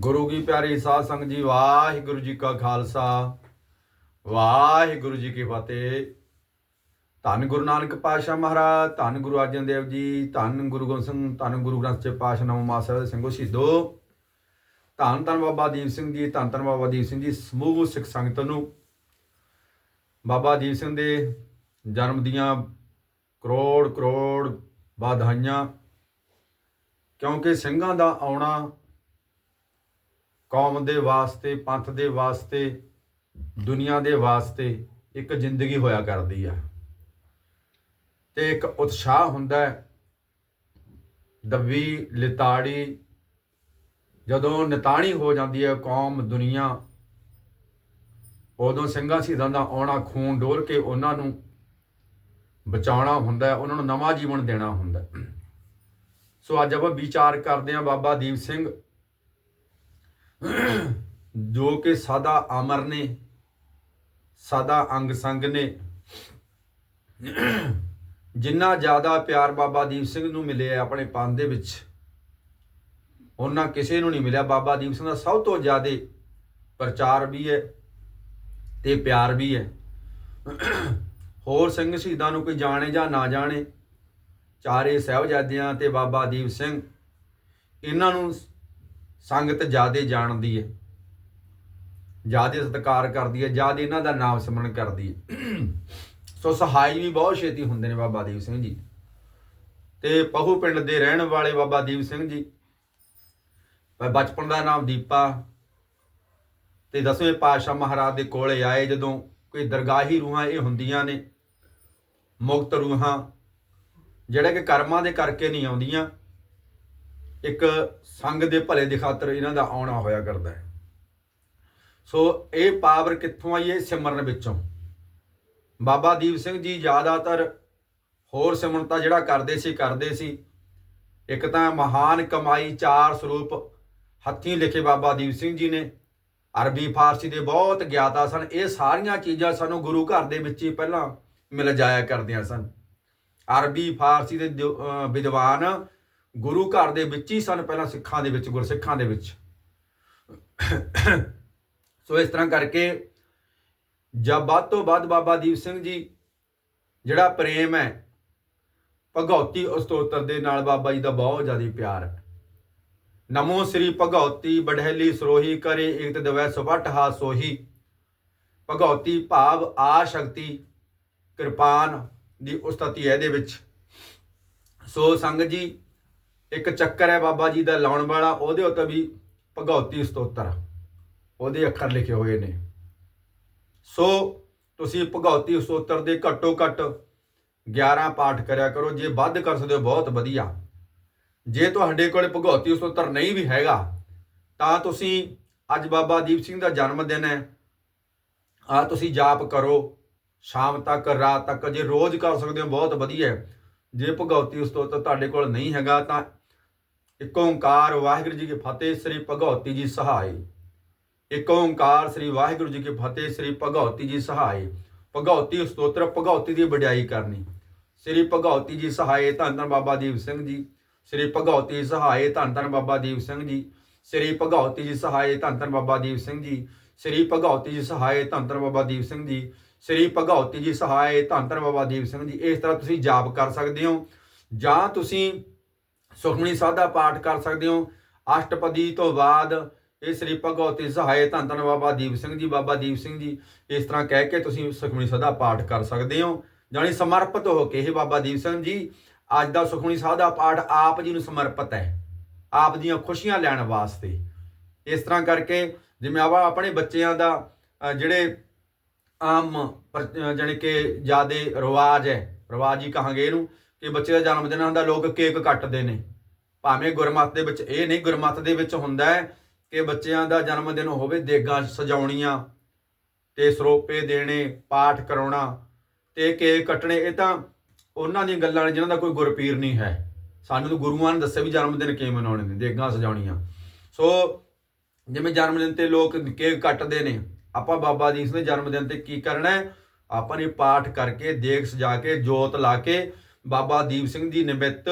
ਗੁਰੂ ਕੀ ਪਿਆਰੀ ਸਾਧ ਸੰਗਤ ਜੀ, ਵਾਹਿਗੁਰੂ ਜੀ ਕਾ ਖਾਲਸਾ, ਵਾਹਿਗੁਰੂ ਜੀ ਕੀ ਫਤਿਹ। ਧੰਨ ਗੁਰੂ ਨਾਨਕ ਪਾਤਸ਼ਾਹ ਮਹਾਰਾਜ, ਧੰਨ ਗੁਰੂ ਅਰਜਨ ਦੇਵ ਜੀ, ਧੰਨ ਗੁਰੂ ਗੋਬਿੰਦ ਸਿੰਘ ਧੰਨ ਗੁਰੂ ਗ੍ਰੰਥ ਸਾਹਿਬ ਪਾਤਸ਼ਾਹ ਨਵ ਮਾਸਰ ਸਿੰਘੋ ਸ਼ਹੀਦੋ। ਧੰਨ ਧੰਨ ਬਾਬਾ ਦੀਪ ਸਿੰਘ ਜੀ, ਧੰਨ ਧੰਨ ਬਾਬਾ ਦੀਪ ਸਿੰਘ ਜੀ, ਸਮੂਹ ਸਿੱਖ ਸੰਗਤ ਨੂੰ। ਬਾਬਾ ਦੀਪ ਸਿੰਘ ਦੇ ਜਨਮ ਦੀਆਂ ਕਰੋੜ ਕਰੋੜ ਵਧਾਈਆਂ। ਕਿਉਂਕਿ ਸਿੰਘਾਂ ਦਾ ਆਉਣਾ ਕੌਮ ਦੇ ਵਾਸਤੇ, ਪੰਥ ਦੇ ਵਾਸਤੇ, ਦੁਨੀਆ ਦੇ ਵਾਸਤੇ ਇੱਕ ਜ਼ਿੰਦਗੀ ਹੋਇਆ ਕਰਦੀ ਆ। ਤੇ ਇੱਕ ਉਤਸ਼ਾਹ ਹੁੰਦਾ ਹੈ। ਦੱਬੀ ਲਿਤਾੜੀ ਜਦੋਂ ਨਿਤਾਣੀ ਹੋ ਜਾਂਦੀ ਹੈ ਕੌਮ, ਦੁਨੀਆ, ਉਦੋਂ ਸਿੰਘਾਂ ਸ਼ਹੀਦਾਂ ਦਾ ਆਉਣਾ, ਖੂਨ ਡੋਲ ਕੇ ਉਹਨਾਂ ਨੂੰ ਬਚਾਉਣਾ ਹੁੰਦਾ ਹੈ, ਉਹਨਾਂ ਨੂੰ ਨਵਾਂ ਜੀਵਨ ਦੇਣਾ ਹੁੰਦਾ ਸੋ ਅੱਜ ਆਪਾਂ ਵਿਚਾਰ ਕਰਦੇ ਹਾਂ ਬਾਬਾ ਦੀਪ ਸਿੰਘ ਜੋ ਕਿ ਸਾਦਾ ਅਮਰ ਨੇ, ਸਾਦਾ ਅੰਗ ਸੰਗ ਨੇ। ਜਿੰਨਾ ਜ਼ਿਆਦਾ ਪਿਆਰ ਬਾਬਾ ਦੀਪ ਸਿੰਘ ਨੂੰ ਮਿਲਿਆ ਆਪਣੇ ਪੰਨ ਦੇ ਵਿੱਚ ਉਹਨਾਂ ਕਿਸੇ ਨੂੰ ਨਹੀਂ ਮਿਲਿਆ। ਬਾਬਾ ਦੀਪ ਸਿੰਘ ਦਾ ਸਭ ਤੋਂ ਜ਼ਿਆਦਾ ਪ੍ਰਚਾਰ ਵੀ ਹੈ ਤੇ ਪਿਆਰ ਵੀ ਹੈ। ਹੋਰ ਸਿੰਘ ਸ਼ਹੀਦਾਂ ਨੂੰ ਕੋਈ ਜਾਣੇ ਜਾਂ ਨਾ ਜਾਣੇ, ਚਾਰੇ ਸਹਿਬਜ਼ਾਦਿਆਂ ਤੇ ਬਾਬਾ ਦੀਪ ਸਿੰਘ, ਇਹਨਾਂ ਨੂੰ ਸੰਗਤ ਜਿਆਦੇ ਜਾਣਦੀ ਹੈ ਜਿਆਦੇ ਸਤਿਕਾਰ ਕਰਦੀ ਹੈ ਜਿਆਦੇ ਇਹਨਾਂ ਦਾ ਨਾਮ ਸਿਮਰਨ ਕਰਦੀ ਹੈ ਸੋ ਸਹਾਈ ਵੀ ਬਹੁਤ ਛੇਤੀ ਹੁੰਦੇ ਨੇ ਬਾਬਾ ਦੀਪ ਸਿੰਘ ਜੀ। ਤੇ ਪਹੂ ਪਿੰਡ ਦੇ ਰਹਿਣ ਵਾਲੇ ਬਾਬਾ ਦੀਪ ਸਿੰਘ ਜੀ। ਬ- ਬਚਪਨ ਦਾ ਨਾਮ ਦੀਪਾ। ਤੇ ਦਸਵੇਂ ਪਾਤਸ਼ਾਹ ਮਹਾਰਾਜ ਦੇ ਕੋਲੇ ਆਏ ਜਦੋਂ ਕੋਈ ਦਰਗਾਹੀ ਰੂਹਾਂ ਇਹ ਹੁੰਦੀਆਂ ਨੇ, ਮੁਕਤ ਰੂਹਾਂ, ਜਿਹੜੇ ਕਿ ਕਰਮਾਂ ਦੇ ਕਰਕੇ ਨਹੀਂ ਆਉਂਦੀਆਂ। ਇੱਕ ਸੰਗ ਦੇ ਭਲੇ ਦੀ ਖਾਤਰ ਇਹਨਾਂ ਦਾ ਆਉਣਾ ਹੋਇਆ ਕਰਦਾ ਹੈ। ਸੋ ਇਹ ਪਾਵਰ ਕਿੱਥੋਂ ਆਈ ਹੈ? ਸਿਮਰਨ ਵਿੱਚੋਂ। ਬਾਬਾ ਦੀਪ ਸਿੰਘ ਜੀ ਜ਼ਿਆਦਾਤਰ ਹੋਰ ਸਿਮਰਨਤਾ ਜਿਹੜਾ ਕਰਦੇ ਸੀ ਕਰਦੇ ਸੀ। ਇੱਕ ਤਾਂ ਮਹਾਨ ਕਮਾਈ ਚਾਰ ਸਰੂਪ ਹੱਥੀਂ ਲਿਖੇ ਬਾਬਾ ਦੀਪ ਸਿੰਘ ਜੀ ਨੇ। ਅਰਬੀ, ਫਾਰਸੀ ਦੇ ਬਹੁਤ ਗਿਆਤਾ ਸਨ। ਇਹ ਸਾਰੀਆਂ ਚੀਜ਼ਾਂ ਸਾਨੂੰ ਗੁਰੂ ਘਰ ਦੇ ਵਿੱਚ ਹੀ ਪਹਿਲਾਂ ਮਿਲ ਜਾਇਆ ਕਰਦੀਆਂ ਸਨ। ਅਰਬੀ, ਫਾਰਸੀ ਦੇ ਵਿਦਵਾਨ ਗੁਰੂ ਘਰ ਦੇ ਵਿੱਚ ਹੀ ਸਨ ਪਹਿਲਾਂ ਸਿੱਖਾਂ ਦੇ ਵਿੱਚ, ਗੁਰਸਿੱਖਾਂ ਦੇ ਵਿੱਚ। ਸੋ ਇਸ ਤਰ੍ਹਾਂ ਕਰਕੇ ਜਦ ਵੱਧ ਤੋਂ ਵੱਧ ਬਾਬਾ ਦੀਪ ਸਿੰਘ ਜੀ, ਜਿਹੜਾ ਪ੍ਰੇਮ ਹੈ, ਭਗਉਤੀ ਉਸਤੋਤਰ ਦੇ ਨਾਲ ਬਾਬਾ ਜੀ ਦਾ ਬਹੁਤ ਜ਼ਿਆਦਾ ਪਿਆਰ ਹੈ। ਨਮੋ ਸ੍ਰੀ ਭਗਉਤੀ ਬੜਹਿਲੀ ਸਰੋਹੀ ਕਰੇ, ਏਕ ਦਵੈ ਸੁਭਟ ਹਾ ਸੋਹੀ। ਭਗਉਤੀ ਭਾਵ ਆ ਸ਼ਕਤੀ, ਕਿਰਪਾਨ ਦੀ ਉਸਤਤੀ ਹੈ ਇਹਦੇ ਵਿੱਚ। ਸੋ ਸੰਗਤ ਜੀ ਇੱਕ ਚੱਕਰ ਹੈ ਬਾਬਾ ਜੀ ਦਾ ਲਾਉਣ ਵਾਲਾ, ਉਹਦੇ ਉੱਤੇ ਵੀ ਭਗਉਤੀ ਸਤੋਤਰ ਉਹਦੇ ਅੱਖਰ ਲਿਖੇ ਹੋਏ ਨੇ। ਸੋ ਤੁਸੀਂ ਭਗਉਤੀ ਸਤੋਤਰ ਦੇ ਘੱਟੋ ਘੱਟ 11 ਪਾਠ ਕਰਿਆ ਕਰੋ, ਜੇ ਵੱਧ ਕਰ ਸਕਦੇ ਹੋ, ਬਹੁਤ ਵਧੀਆ। ਜੇ ਤੁਹਾਡੇ ਕੋਲ ਭਗਉਤੀ ਸਤੋਤਰ ਨਹੀਂ ਵੀ ਹੈਗਾ, ਤਾਂ ਤੁਸੀਂ ਅੱਜ ਬਾਬਾ ਦੀਪ ਸਿੰਘ ਦਾ ਜਨਮ ਦਿਨ ਹੈ। ਆ ਤੁਸੀਂ ਜਾਪ ਕਰੋ, ਸ਼ਾਮ ਤੱਕ, ਰਾਤ ਤੱਕ, ਜੇ ਰੋਜ਼ ਕਰ ਸਕਦੇ ਹੋ, ਬਹੁਤ ਵਧੀਆ ਹੈ। ਜੇ ਭਗਉਤੀ ਸਤੋਤਰ ਤੁਹਾਡੇ ਕੋਲ ਨਹੀਂ ਹੈਗਾ, ਤਾਂ ਇੱਕ ਓੰਕਾਰ ਵਾਹਿਗੁਰੂ ਜੀ ਕੀ ਫਤਿਹ, ਸ੍ਰੀ ਭਗਉਤੀ ਜੀ ਸਹਾਈ। ਇੱਕ ਓੰਕਾਰ ਸ੍ਰੀ ਵਾਹਿਗੁਰੂ ਜੀ ਕੀ ਫਤਿਹ, ਸ੍ਰੀ ਭਗਉਤੀ ਜੀ ਸਹਾਈ। ਭਗਉਤੀ ਸਤੋਤਰ ਭਗਉਤੀ ਦੀ ਵਡਿਆਈ ਕਰਨੀ। ਸ੍ਰੀ ਭਗਉਤੀ ਜੀ ਸਹਾਏ ਧੰਨ ਧੰਨ ਬਾਬਾ ਦੀਪ ਸਿੰਘ ਜੀ। ਸ੍ਰੀ ਭਗਉਤੀ ਸਹਾਏ ਧੰਨ ਧੰਨ ਬਾਬਾ ਦੀਪ ਸਿੰਘ ਜੀ। ਸ੍ਰੀ ਭਗਉਤੀ ਜੀ ਸਹਾਏ ਧੰਨ ਧੰਨ ਬਾਬਾ ਦੀਪ ਸਿੰਘ ਜੀ। ਸ੍ਰੀ ਭਗਉਤੀ ਜੀ ਸਹਾਏ ਧੰਨ ਧੰਨ ਬਾਬਾ ਦੀਪ ਸਿੰਘ ਜੀ। ਸ੍ਰੀ ਭਗਉਤੀ ਜੀ ਸਹਾਏ ਧੰਨ ਧੰਨ ਬਾਬਾ ਦੀਪ ਸਿੰਘ ਜੀ। ਇਸ ਤਰ੍ਹਾਂ ਤੁਸੀਂ ਜਾਪ ਕਰ ਸਕਦੇ ਹੋ। ਜਾਂ ਤੁਸੀਂ ਸੁਖਮਨੀ ਸਾਹਿਬ ਦਾ ਪਾਠ ਕਰ ਸਕਦੇ ਹੋ। ਅਸ਼ਟਪਦੀ ਤੋਂ ਬਾਅਦ ਇਹ ਸ੍ਰੀ ਭਗਵਤੀ ਸਹਾਏ ਧੰਨ ਧੰਨ ਬਾਬਾ ਦੀਪ ਸਿੰਘ ਜੀ, ਬਾਬਾ ਦੀਪ ਸਿੰਘ ਜੀ, ਇਸ ਤਰ੍ਹਾਂ ਕਹਿ ਕੇ ਤੁਸੀਂ ਸੁਖਮਨੀ ਸਾਹਿਬ ਦਾ ਪਾਠ ਕਰ ਸਕਦੇ ਹੋ। ਜਾਣੀ ਸਮਰਪਿਤ ਹੋ ਕੇ ਇਹ ਬਾਬਾ ਦੀਪ ਸਿੰਘ ਜੀ, ਅੱਜ ਦਾ ਸੁਖਮਨੀ ਸਾਹਿਬ ਦਾ ਪਾਠ ਆਪ ਜੀ ਨੂੰ ਸਮਰਪਿਤ ਹੈ। ਆਪ ਦੀਆਂ ਖੁਸ਼ੀਆਂ ਲੈਣ ਵਾਸਤੇ। ਇਸ ਤਰ੍ਹਾਂ ਕਰਕੇ ਜਿਵੇਂ ਆਵਾ ਆਪਣੇ ਬੱਚਿਆਂ ਦਾ ਜਿਹੜੇ ਆਮ, ਪਰ- ਜਾਣੀ ਕਿ ਜਿਆਦੇ ਰਿਵਾਜ ਹੈ, ਰਿਵਾਜ ਹੀ ਕਹਾਂਗੇ ਇਹਨੂੰ ਕਿ ਬੱਚੇ ਦਾ ਜਨਮ ਦਿਨ ਹੁੰਦਾ, ਲੋਕ ਕੇਕ ਕੱਟਦੇ ਨੇ। ਭਾਵੇਂ ਗੁਰਮਤ ਦੇ ਵਿੱਚ, ਇਹ ਨਹੀਂ ਗੁਰਮਤ ਦੇ ਵਿੱਚ ਹੁੰਦਾ ਹੈ ਕਿ ਬੱਚਿਆਂ ਦਾ ਜਨਮ ਦਿਨ ਹੋਵੇ, ਦੇਗਾਂ ਸਜਾਉਣੀਆਂ ਤੇ ਸਰੋਪੇ ਦੇਣੇ, ਪਾਠ ਕਰਾਉਣਾ ਤੇ ਕੇਕ ਕੱਟਣੇ, ਇਹ ਤਾਂ ਉਹਨਾਂ ਦੀਆਂ ਗੱਲਾਂ ਨੇ ਜਿਨ੍ਹਾਂ ਦਾ ਕੋਈ ਗੁਰਪੀਰ ਨਹੀਂ ਹੈ। ਸਾਨੂੰ ਤਾਂ ਗੁਰੂਆਂ ਨੇ ਦੱਸਿਆ ਵੀ ਜਨਮ ਦਿਨ ਕਿਵੇਂ ਮਨਾਉਣੇ ਨੇ, ਦੇਗਾਂ ਸਜਾਉਣੀਆਂ। ਸੋ ਜਿਵੇਂ ਜਨਮ ਦਿਨ ਤੇ ਲੋਕ ਕੇਕ ਕੱਟਦੇ ਨੇ, ਆਪਾਂ ਬਾਬਾ ਦੀਪ ਸਿੰਘ ਦੇ ਜਨਮ ਦਿਨ ਤੇ ਕੀ ਕਰਨਾ ਹੈ? ਆਪਾਂ ਨੇ ਪਾਠ ਕਰਕੇ, ਦੇਗ ਸਜਾ ਕੇ, ਜੋਤ ਲਾ ਕੇ ਬਾਬਾ ਦੀਪ ਸਿੰਘ ਦੀ ਨਿਮਿਤ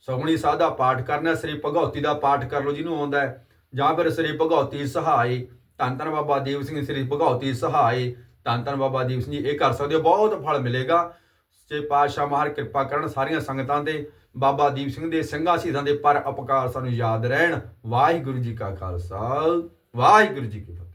ਸੋਹਣੀ ਸਾਹਿਬ ਦਾ ਪਾਠ ਕਰਨਾ, ਸ੍ਰੀ ਭਗਉਤੀ ਦਾ ਪਾਠ ਕਰ ਲਓ ਜਿਹਨੂੰ ਆਉਂਦਾ ਹੈ। ਜਾਂ ਫਿਰ ਸ੍ਰੀ ਭਗਉਤੀ ਸਹਾਈ, ਧੰਨ ਧੰਨ ਬਾਬਾ ਦੀਪ ਸਿੰਘ, ਸ੍ਰੀ ਭਗਉਤੀ ਸਹਾਈ, ਧੰਨ ਧੰਨ ਬਾਬਾ ਦੀਪ ਸਿੰਘ ਜੀ, ਇਹ ਕਰ ਸਕਦੇ ਹੋ, ਬਹੁਤ ਫਲ ਮਿਲੇਗਾ। ਸੱਚੇ ਪਾਤਸ਼ਾਹ ਮਹਾਰ ਕਿਰਪਾ ਕਰਨ ਸਾਰੀਆਂ ਸੰਗਤਾਂ ਤੇ, ਬਾਬਾ ਦੀਪ ਸਿੰਘ ਦੇ ਸਿੰਘਾਂ ਸ਼ਹੀਦਾਂ ਦੇ ਪਰ ਅਪਕਾਰ ਸਾਨੂੰ ਯਾਦ ਰਹਿਣ। ਵਾਹਿਗੁਰੂ ਜੀ ਕਾ ਖਾਲਸਾ, ਵਾਹਿਗੁਰੂ ਜੀ ਕੀ ਫਤਿਹ।